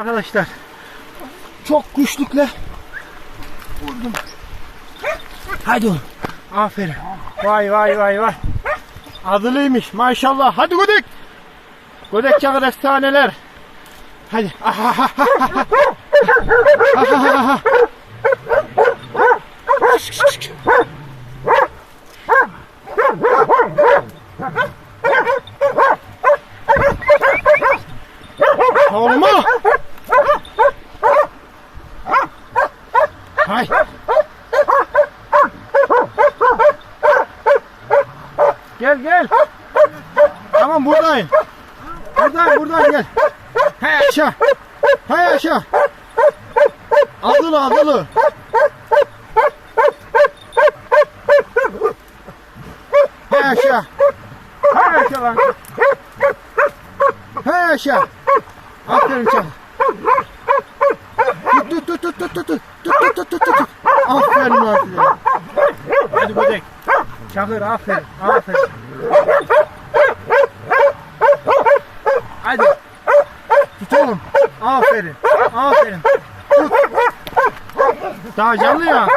Arkadaşlar çok güçlükle vurdum. Hadi oğlum. Aferin. Vay vay vay vay. Adılıymış maşallah. Hadi Gödek. Gödek çakır efsaneler. Hadi. Olma. Hay. Gel gel. Tamam buradayım. Buradayım buradayım gel. Hay aşağı. Hay aşağı. Adılı adılı. Hay aşağı. Hay aşağı lan. Hay aşağı. Aferin çabuk. Hadi böcek. Çakır aferin aferin. Hadi. Tut oğlum. Aferin. Aferin. Tut. Daha canlı ya.